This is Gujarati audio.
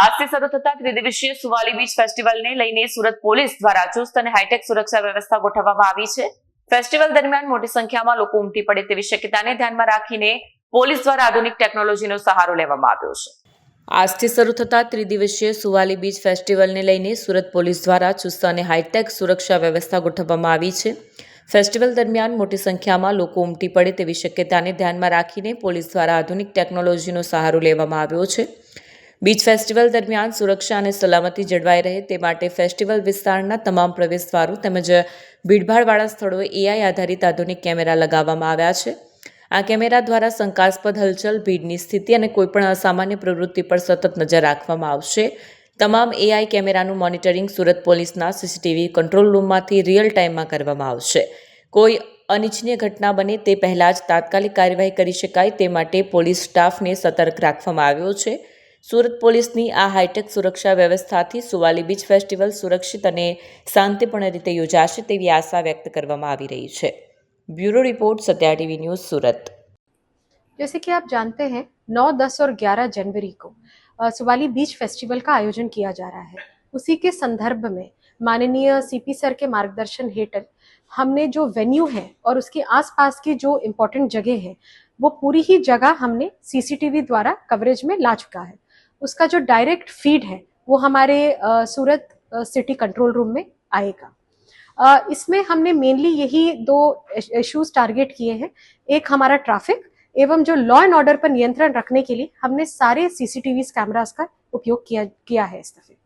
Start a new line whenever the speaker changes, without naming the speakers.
આજથી શરૂ થતા ત્રિદિવસીય સુવાલી બીચ ફેસ્ટિવલને લઈને સુરત પોલીસ દ્વારા ચુસ્ત અને હાઈટેક સુરક્ષા વ્યવસ્થા ગોઠવવામાં આવી છે. ફેસ્ટિવલ દરમિયાન મોટી સંખ્યામાં લોકો ઉમટી પડે તેવી શક્યતાને ધ્યાનમાં રાખીને પોલીસ દ્વારા આધુનિક ટેકનોલોજીનો સહારો લેવામાં આવ્યો છે. આજથી શરૂ થતા ત્રિદિવસીય સુવાલી બીચ ફેસ્ટિવલને લઈને સુરત પોલીસ દ્વારા ચુસ્ત અને હાઈટેક સુરક્ષા વ્યવસ્થા ગોઠવવામાં આવી છે. ફેસ્ટિવલ દરમિયાન મોટી સંખ્યામાં લોકો ઉમટી પડે તેવી શક્યતાને ધ્યાનમાં રાખીને પોલીસ દ્વારા આધુનિક ટેકનોલોજીનો સહારો લેવામાં આવ્યો છે. બીચ ફેસ્ટિવલ દરમિયાન સુરક્ષા અને સલામતી જળવાઈ રહે તે માટે ફેસ્ટિવલ વિસ્તારના તમામ પ્રવેશદ્વારો તેમજ ભીડભાડવાળા સ્થળોએ એઆઈ આધારિત આધુનિક કેમેરા લગાવવામાં આવ્યા છે. આ કેમેરા દ્વારા શંકાસ્પદ હલચલ, ભીડની સ્થિતિ અને કોઈપણ અસામાન્ય પ્રવૃત્તિ પર સતત નજર રાખવામાં આવશે. તમામ એઆઈ કેમેરાનું મોનિટરિંગ સુરત પોલીસના સીસીટીવી કંટ્રોલ રૂમમાંથી રિયલ ટાઈમમાં કરવામાં આવશે. કોઈ અનિચ્છનીય ઘટના બને તે પહેલાં જ તાત્કાલિક કાર્યવાહી કરી શકાય તે માટે પોલીસ સ્ટાફને સતર્ક રાખવામાં આવ્યો છે. સુરત પોલીસની આ હાઈટેક સુરક્ષા વ્યવસ્થાથી સુવાલી બીચ ફેસ્ટિવલ સુરક્ષિત અને શાંતિપૂર્ણ રીતે યોજાશે તેવી આશા વ્યક્ત કરવામાં આવી રહી છે bureau report Satya TV news Surat
जैसे कि आप जानते हैं 9, 10 और 11 जनवरी को अ, सुवाली बीच फेस्टिवल का आयोजन किया जा रहा है उसी के संदर्भ में माननीय सीपी सर के मार्गदर्शन हेठल हमने जो वेन्यू है और उसके आसपास की जो इम्पोर्टेंट जगह है वो पूरी ही जगह हमने सीसीटीवी द्वारा कवरेज में ला चुका है उसका जो डायरेक्ट फ़ीड है, वो हमारे सूरत सिटी कंट्रोल रूम में आएगा। इसमें हमने मेनली यही दो इश्यूज़ टारगेट किए हैं। एक हमारा ट्रैफ़िक एवं जो लॉ एंड ऑर्डर पर नियंत्रण रखने के लिए हमने सारे सीसीटीवी कैमरास का उपयोग किया किया है इस दफे।